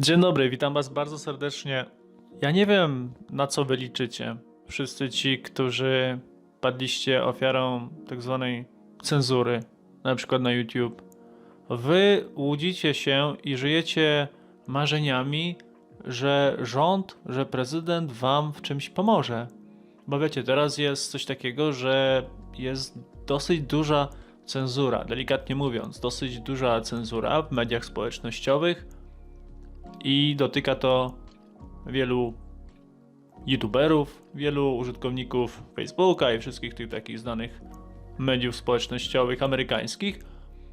Dzień dobry, witam Was bardzo serdecznie. Ja nie wiem, na co wy liczycie. Wszyscy ci, którzy padliście ofiarą tak zwanej cenzury, na przykład na YouTube. Wy łudzicie się i żyjecie marzeniami, że rząd, że prezydent wam w czymś pomoże. Bo wiecie, teraz jest coś takiego, że jest dosyć duża cenzura, delikatnie mówiąc, dosyć duża cenzura w mediach społecznościowych i dotyka to wielu youtuberów, wielu użytkowników Facebooka i wszystkich tych takich znanych mediów społecznościowych amerykańskich,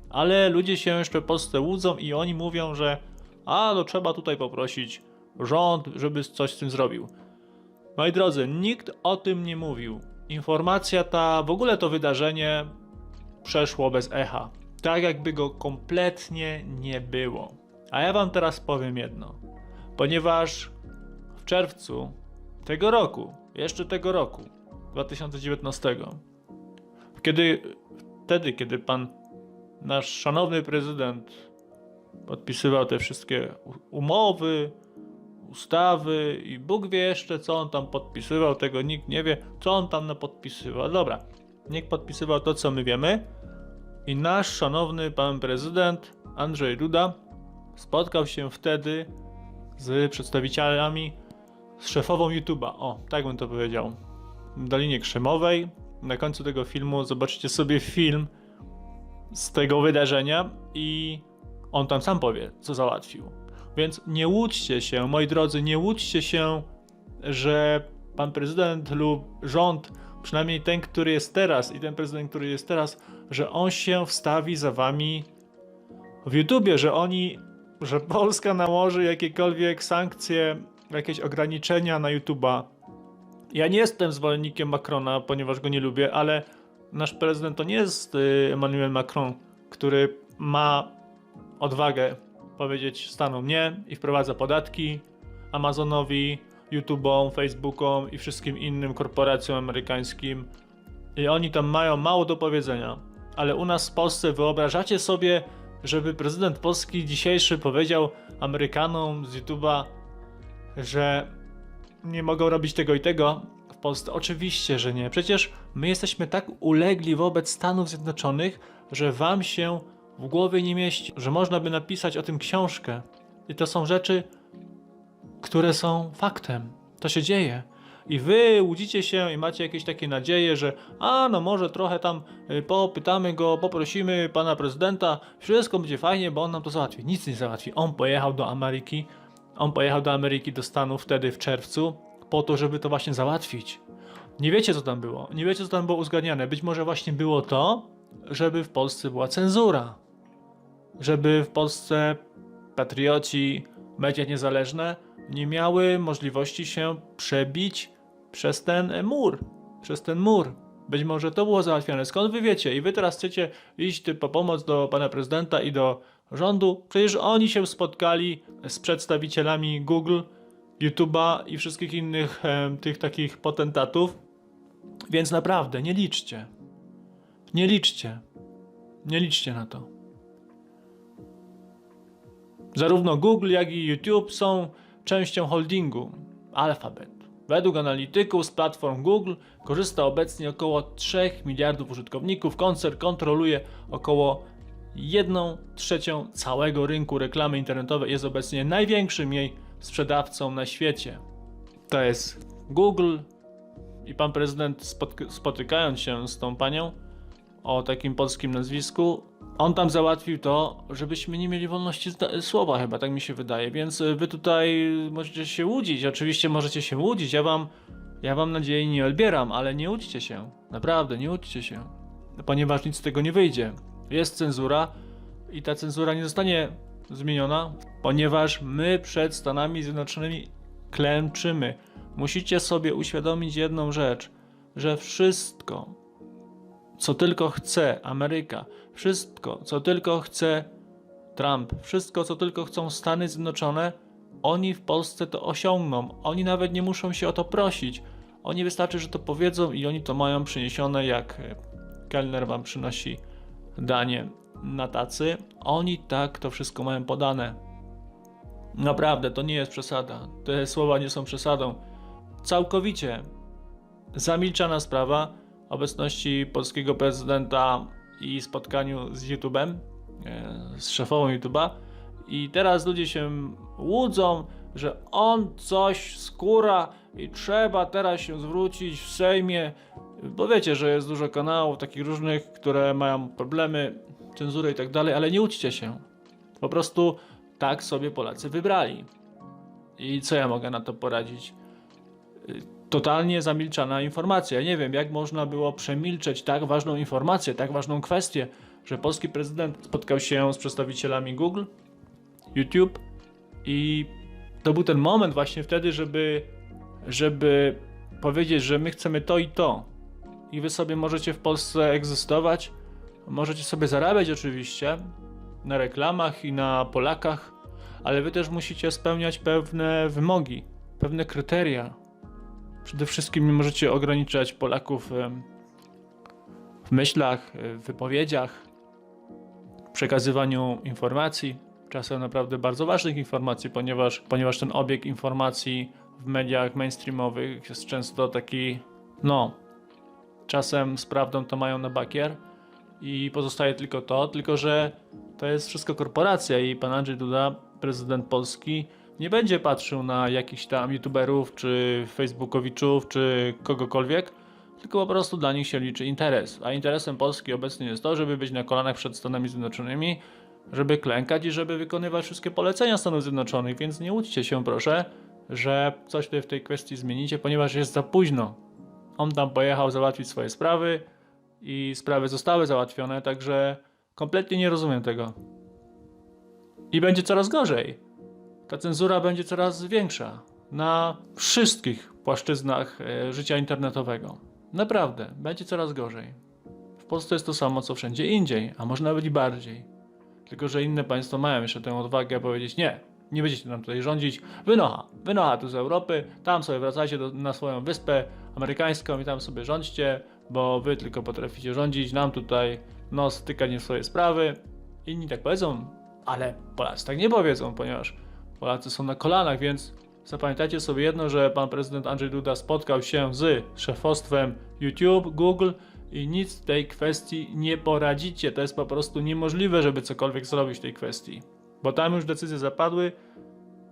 ale ludzie się jeszcze w łudzą i oni mówią, że a no trzeba tutaj poprosić rząd, żeby coś z tym zrobił. Moi drodzy, nikt o tym nie mówił. Informacja ta, w ogóle to wydarzenie przeszło bez echa. Tak jakby go kompletnie nie było. A ja wam teraz powiem jedno. Ponieważ w czerwcu tego roku, jeszcze tego roku, 2019, kiedy, wtedy, kiedy pan, nasz szanowny prezydent podpisywał te wszystkie umowy, ustawy i Bóg wie jeszcze, co on tam podpisywał, tego nikt nie wie, co on tam napodpisywał. Dobra, niech podpisywał to, co my wiemy. I nasz szanowny pan prezydent Andrzej Duda spotkał się wtedy z przedstawicielami, z szefową YouTube'a. O, tak bym to powiedział. W Dolinie Krzemowej. Na końcu tego filmu zobaczycie sobie film z tego wydarzenia i on tam sam powie, co załatwił. Więc nie łudźcie się, moi drodzy, nie łudźcie się, że pan prezydent lub rząd, przynajmniej ten, który jest teraz i ten prezydent, który jest teraz, że on się wstawi za wami w YouTubie, że oni, że Polska nałoży jakiekolwiek sankcje, jakieś ograniczenia na YouTuba. Ja nie jestem zwolennikiem Macrona, ponieważ go nie lubię, ale nasz prezydent to nie jest y, Emmanuel Macron, który ma odwagę powiedzieć Stanom nie i wprowadza podatki Amazonowi, YouTube'om, Facebookom i wszystkim innym korporacjom amerykańskim. I oni tam mają mało do powiedzenia. Ale u nas w Polsce wyobrażacie sobie, żeby prezydent Polski dzisiejszy powiedział Amerykanom z YouTube'a, że nie mogą robić tego i tego w Polsce? Oczywiście, że nie. Przecież my jesteśmy tak ulegli wobec Stanów Zjednoczonych, że wam się w głowie nie mieści, że można by napisać o tym książkę. I to są rzeczy, które są faktem. To się dzieje. I wy łudzicie się i macie jakieś takie nadzieje, że a no może trochę tam y, popytamy go, poprosimy pana prezydenta, wszystko będzie fajnie, bo on nam to załatwi. Nic nie załatwi. On pojechał do Ameryki, on pojechał do Ameryki, do Stanów wtedy w czerwcu, po to, żeby to właśnie załatwić. Nie wiecie, co tam było. Nie wiecie, co tam było uzgadniane. Być może właśnie było to, żeby w Polsce była cenzura. Żeby w Polsce patrioci, media niezależne nie miały możliwości się przebić przez ten mur. Przez ten mur. Być może to było załatwione. Skąd wy wiecie? I wy teraz chcecie iść po pomoc do pana prezydenta i do rządu? Przecież oni się spotkali z przedstawicielami Google, YouTube'a i wszystkich innych em, tych takich potentatów. Więc naprawdę, nie liczcie. Nie liczcie. Nie liczcie na to. Zarówno Google, jak i YouTube są częścią holdingu Alphabet. Według analityków z platform Google korzysta obecnie około 3 miliardów użytkowników. Koncern kontroluje około 1 trzecią całego rynku reklamy internetowej. Jest obecnie największym jej sprzedawcą na świecie. To jest Google i pan prezydent spotykając się z tą panią o takim polskim nazwisku, on tam załatwił to, żebyśmy nie mieli wolności słowa, chyba tak mi się wydaje. Więc y, wy tutaj możecie się łudzić. Oczywiście możecie się łudzić. Ja wam, ja wam nadziei nie odbieram, ale nie łudźcie się. Naprawdę, nie łudźcie się. Ponieważ nic z tego nie wyjdzie. Jest cenzura i ta cenzura nie zostanie zmieniona, ponieważ my przed Stanami Zjednoczonymi klęczymy. Musicie sobie uświadomić jedną rzecz, że wszystko, co tylko chce Ameryka, wszystko, co tylko chce Trump, wszystko, co tylko chcą Stany Zjednoczone, oni w Polsce to osiągną. Oni nawet nie muszą się o to prosić. Oni wystarczy, że to powiedzą i oni to mają przyniesione, jak e, kelner wam przynosi danie na tacy. Oni tak to wszystko mają podane. Naprawdę, to nie jest przesada. Te słowa nie są przesadą. Całkowicie zamilczana sprawa obecności polskiego prezydenta i spotkaniu z YouTube'em, e, z szefową YouTube'a. I teraz ludzie się łudzą, że on coś skóra i trzeba teraz się zwrócić w Sejmie, bo wiecie, że jest dużo kanałów takich różnych, które mają problemy, cenzurę i tak dalej, ale nie uczcie się. Po prostu tak sobie Polacy wybrali. I co ja mogę na to poradzić? Totalnie zamilczana informacja. Nie wiem, jak można było przemilczeć tak ważną informację, tak ważną kwestię, że polski prezydent spotkał się z przedstawicielami Google, YouTube i to był ten moment właśnie wtedy, żeby, żeby powiedzieć, że my chcemy to i to. I wy sobie możecie w Polsce egzystować, możecie sobie zarabiać oczywiście na reklamach i na Polakach, ale wy też musicie spełniać pewne wymogi, pewne kryteria. Przede wszystkim nie możecie ograniczać Polaków w myślach, w wypowiedziach, w przekazywaniu informacji, czasem naprawdę bardzo ważnych informacji, ponieważ, ponieważ ten obieg informacji w mediach mainstreamowych jest często taki, no, czasem z prawdą to mają na bakier i pozostaje tylko to, tylko że to jest wszystko korporacja i pan Andrzej Duda, prezydent Polski, nie będzie patrzył na jakichś tam youtuberów, czy facebookowiczów, czy kogokolwiek, tylko po prostu dla nich się liczy interes. A interesem Polski obecnie jest to, żeby być na kolanach przed Stanami Zjednoczonymi, żeby klękać i żeby wykonywać wszystkie polecenia Stanów Zjednoczonych, więc nie łudźcie się proszę, że coś tutaj w tej kwestii zmienicie, ponieważ jest za późno. On tam pojechał załatwić swoje sprawy i sprawy zostały załatwione, także kompletnie nie rozumiem tego. I będzie coraz gorzej. Ta cenzura będzie coraz większa na wszystkich płaszczyznach e, życia internetowego. Naprawdę, będzie coraz gorzej. W Polsce jest to samo co wszędzie indziej, a może nawet i bardziej. Tylko, że inne państwa mają jeszcze tę odwagę powiedzieć nie, nie będziecie nam tutaj rządzić, wynocha, wynocha tu z Europy, tam sobie wracajcie do, na swoją wyspę amerykańską i tam sobie rządźcie, bo wy tylko potraficie rządzić, nam tutaj nos tykać nie w swoje sprawy. Inni tak powiedzą, ale Polacy tak nie powiedzą, ponieważ Polacy są na kolanach, więc zapamiętajcie sobie jedno, że pan prezydent Andrzej Duda spotkał się z szefostwem YouTube, Google i nic w tej kwestii nie poradzicie. To jest po prostu niemożliwe, żeby cokolwiek zrobić w tej kwestii. Bo tam już decyzje zapadły,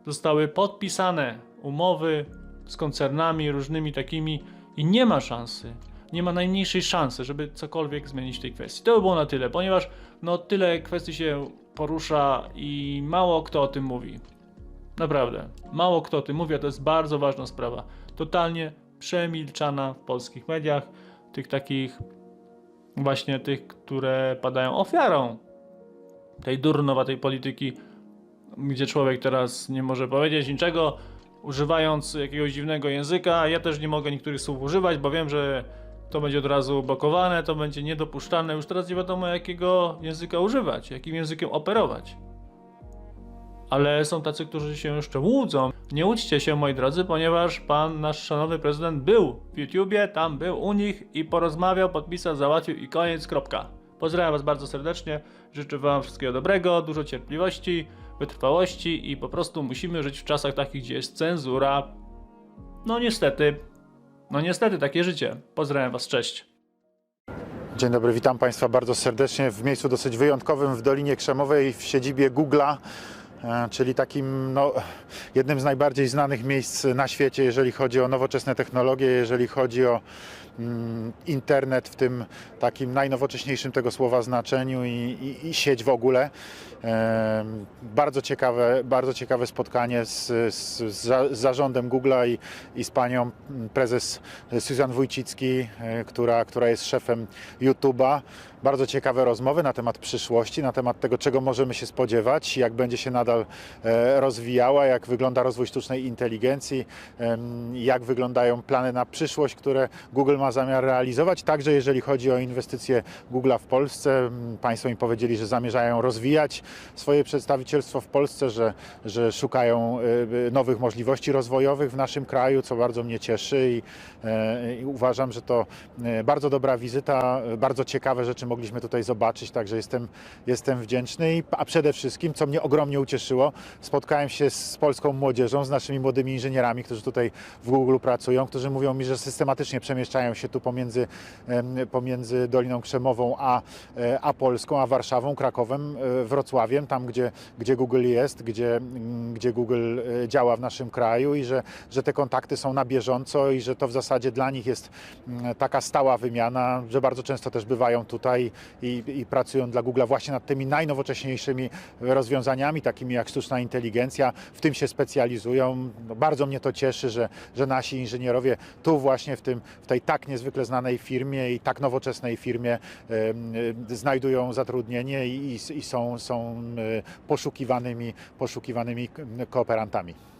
zostały podpisane umowy z koncernami różnymi takimi i nie ma szansy, nie ma najmniejszej szansy, żeby cokolwiek zmienić w tej kwestii. To by było na tyle, ponieważ no tyle kwestii się porusza i mało kto o tym mówi. Naprawdę, mało kto o tym mówi, a to jest bardzo ważna sprawa. Totalnie przemilczana w polskich mediach, tych takich właśnie tych, które padają ofiarą tej durnowatej polityki, gdzie człowiek teraz nie może powiedzieć niczego, używając jakiegoś dziwnego języka. Ja też nie mogę niektórych słów używać, bo wiem, że to będzie od razu blokowane, to będzie niedopuszczalne. Już teraz nie wiadomo, jakiego języka używać, jakim językiem operować. Ale są tacy, którzy się jeszcze łudzą. Nie łudźcie się, moi drodzy, ponieważ pan, nasz szanowny prezydent, był w YouTubie, tam był u nich i porozmawiał, podpisał, załatwił i koniec, kropka. Pozdrawiam Was bardzo serdecznie, życzę Wam wszystkiego dobrego, dużo cierpliwości, wytrwałości i po prostu musimy żyć w czasach takich, gdzie jest cenzura. No niestety, no niestety, takie życie. Pozdrawiam Was, cześć. Dzień dobry, witam Państwa bardzo serdecznie w miejscu dosyć wyjątkowym w Dolinie Krzemowej w siedzibie Google'a, czyli takim no, jednym z najbardziej znanych miejsc na świecie, jeżeli chodzi o nowoczesne technologie, jeżeli chodzi o internet w tym takim najnowocześniejszym tego słowa znaczeniu i, i, i sieć w ogóle. Bardzo ciekawe, bardzo ciekawe spotkanie z, z, z za- z zarządem Google'a i, i z panią mm, prezes Susan Wójcicki, e, która, która jest szefem YouTube'a. Bardzo ciekawe rozmowy na temat przyszłości, na temat tego, czego możemy się spodziewać, jak będzie się nadal e, rozwijała, jak wygląda rozwój sztucznej inteligencji, jak wyglądają plany na przyszłość, które Google ma zamiar realizować. Także jeżeli chodzi o inwestycje Google'a w Polsce, Państwo mi powiedzieli, że zamierzają rozwijać swoje przedstawicielstwo w Polsce, że, że szukają e, nowych możliwości rozwojowych w naszym kraju, co bardzo mnie cieszy i, e, i uważam, że to e, bardzo dobra wizyta, e, bardzo ciekawe rzeczy mogliśmy tutaj zobaczyć, także jestem, jestem wdzięczny. A przede wszystkim, co mnie ogromnie ucieszyło, spotkałem się z polską młodzieżą, z naszymi młodymi inżynierami, którzy tutaj w Google pracują, którzy mówią mi, że systematycznie przemieszczają się tu pomiędzy, pomiędzy Doliną Krzemową a, e, a Polską, a Warszawą, Krakowem, e, Wrocławiem, tam gdzie, gdzie Google jest, gdzie, mm, gdzie Google e, działa w naszym kraju i że, że te kontakty są na bieżąco i że to w zasadzie dla nich jest mm, taka stała wymiana, że bardzo często też bywają tutaj i, i pracują dla Google właśnie nad tymi najnowocześniejszymi rozwiązaniami, takimi jak sztuczna inteligencja, w tym się specjalizują. Bardzo mnie to cieszy, że, że nasi inżynierowie tu właśnie w, tym, w tej tak niezwykle znanej firmie i tak nowoczesnej firmie y, znajdują zatrudnienie i, są, są y, poszukiwanymi, poszukiwanymi kooperantami.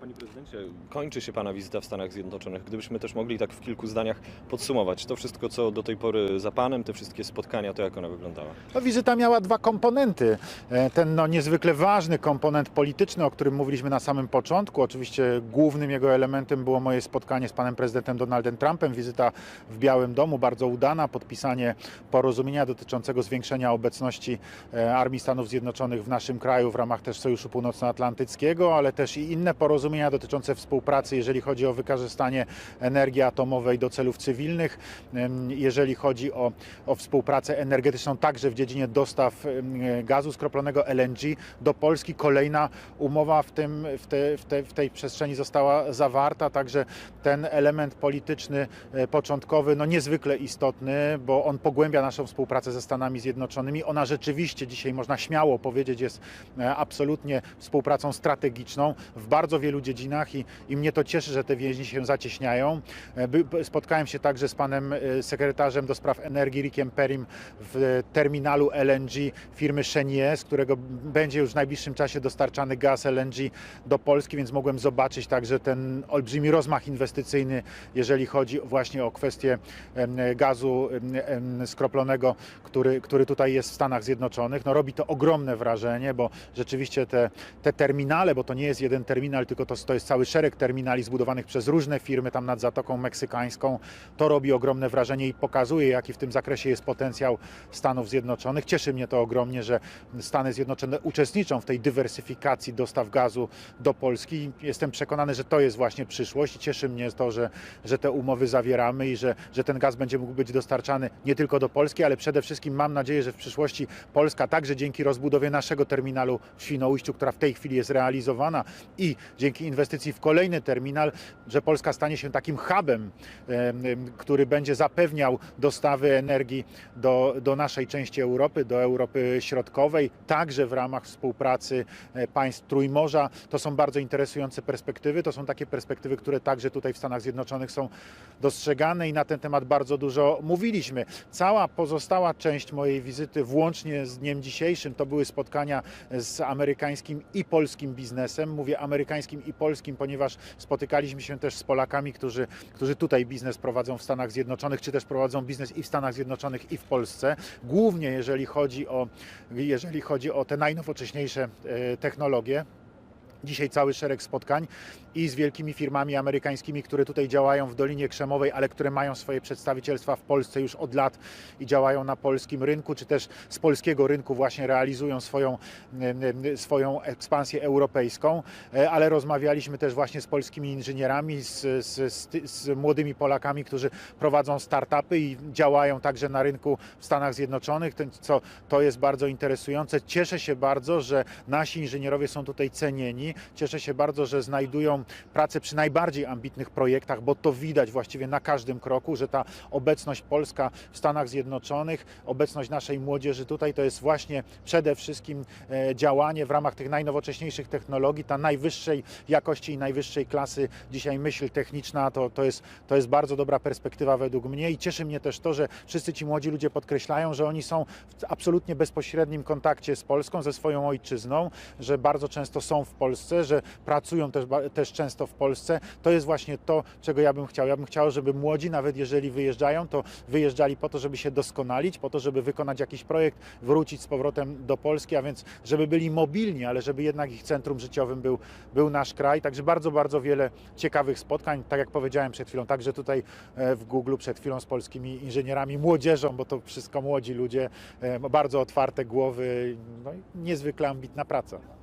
Panie prezydencie, kończy się Pana wizyta w Stanach Zjednoczonych. Gdybyśmy też mogli tak w kilku zdaniach podsumować to wszystko, co do tej pory za Panem, te wszystkie spotkania, to jak ona wyglądała? No, wizyta miała dwa komponenty. E, Ten no, niezwykle ważny komponent polityczny, o którym mówiliśmy na samym początku. Oczywiście głównym jego elementem było moje spotkanie z panem prezydentem Donaldem Trumpem, wizyta w Białym Domu, bardzo udana, podpisanie porozumienia dotyczącego zwiększenia obecności e, Armii Stanów Zjednoczonych w naszym kraju w ramach też Sojuszu Północnoatlantyckiego, ale też i inne porozumienia dotyczące współpracy, jeżeli chodzi o wykorzystanie energii atomowej do celów cywilnych, jeżeli chodzi o, o współpracę energetyczną także w dziedzinie dostaw gazu skroplonego LNG do Polski. Kolejna umowa w, tym, w, te, w, te, w tej przestrzeni została zawarta, także ten element polityczny e, początkowy, no niezwykle istotny, bo on pogłębia naszą współpracę ze Stanami Zjednoczonymi. Ona rzeczywiście dzisiaj można śmiało powiedzieć jest e, absolutnie współpracą strategiczną w bardzo wielu dziedzinach i, i mnie to cieszy, że te więzi się zacieśniają. E, Spotkałem się także z panem e, sekretarzem do spraw energii Rickiem Perim w terminalu LNG firmy Chenier, z którego będzie już w najbliższym czasie dostarczany gaz LNG do Polski, więc mogłem zobaczyć także ten olbrzymi rozmach inwestycyjny, jeżeli chodzi właśnie o kwestię gazu skroplonego, który, który tutaj jest w Stanach Zjednoczonych. No, robi to ogromne wrażenie, bo rzeczywiście te, te terminale, bo to nie jest jeden terminal, tylko to, to jest cały szereg terminali zbudowanych przez różne firmy tam nad Zatoką Meksykańską, to robi ogromne wrażenie i pokazuje, jaki w tym zakresie jest potencjał Stanów Zjednoczonych. Cieszy mnie to ogromnie, że Stany Zjednoczone uczestniczą w tej dywersyfikacji dostaw gazu do Polski. Jestem przekonany, że to jest właśnie przyszłość cieszy mnie to, że, że te umowy zawieramy i że, że ten gaz będzie mógł być dostarczany nie tylko do Polski, ale przede wszystkim mam nadzieję, że w przyszłości Polska także dzięki rozbudowie naszego terminalu w Świnoujściu, która w tej chwili jest realizowana i dzięki inwestycji w kolejny terminal, że Polska stanie się takim hubem, em, em, który będzie zapewniał dostawy energii do, do naszej części Europy, do Europy Środkowej, także w ramach współpracy e, państw Trójmorza. To są bardzo interesujące perspektywy. To są takie perspektywy, które także tutaj w Stanach Zjednoczonych są dostrzegane i na ten temat bardzo dużo mówiliśmy. Cała pozostała część mojej wizyty, włącznie z dniem dzisiejszym, to były spotkania z amerykańskim i polskim biznesem. Mówię amerykańskim i polskim, ponieważ spotykaliśmy się też z Polakami, którzy, którzy tutaj biznes prowadzą w Stanach Zjednoczonych, czy też prowadzą biznes i w Stanach Zjednoczonych, i w Polsce. Głównie jeżeli chodzi o, jeżeli chodzi o te najnowocześniejsze e, technologie. Dzisiaj cały szereg spotkań i z wielkimi firmami amerykańskimi, które tutaj działają w Dolinie Krzemowej, ale które mają swoje przedstawicielstwa w Polsce już od lat i działają na polskim rynku, czy też z polskiego rynku właśnie realizują swoją, em, em, swoją ekspansję europejską, E, ale rozmawialiśmy też właśnie z polskimi inżynierami, z, z, z, z młodymi Polakami, którzy prowadzą startupy i działają także na rynku w Stanach Zjednoczonych, co to jest bardzo interesujące. Cieszę się bardzo, że nasi inżynierowie są tutaj cenieni. Cieszę się bardzo, że znajdują pracę przy najbardziej ambitnych projektach, bo to widać właściwie na każdym kroku, że ta obecność polska w Stanach Zjednoczonych, obecność naszej młodzieży tutaj to jest właśnie przede wszystkim e, działanie w ramach tych najnowocześniejszych technologii, ta najwyższej jakości i najwyższej klasy. Dzisiaj myśl techniczna to, to, jest, to jest bardzo dobra perspektywa według mnie i cieszy mnie też to, że wszyscy ci młodzi ludzie podkreślają, że oni są w absolutnie bezpośrednim kontakcie z Polską, ze swoją ojczyzną, że bardzo często są w Polsce Polsce, że pracują też, też często w Polsce. To jest właśnie to, czego ja bym chciał. Ja bym chciał, żeby młodzi, nawet jeżeli wyjeżdżają, to wyjeżdżali po to, żeby się doskonalić, po to, żeby wykonać jakiś projekt, wrócić z powrotem do Polski, a więc żeby byli mobilni, ale żeby jednak ich centrum życiowym był, był nasz kraj. Także bardzo, bardzo wiele ciekawych spotkań, tak jak powiedziałem przed chwilą, także tutaj e, w Google przed chwilą z polskimi inżynierami, młodzieżą, bo to wszystko młodzi ludzie, e, bardzo otwarte głowy, no niezwykle ambitna praca.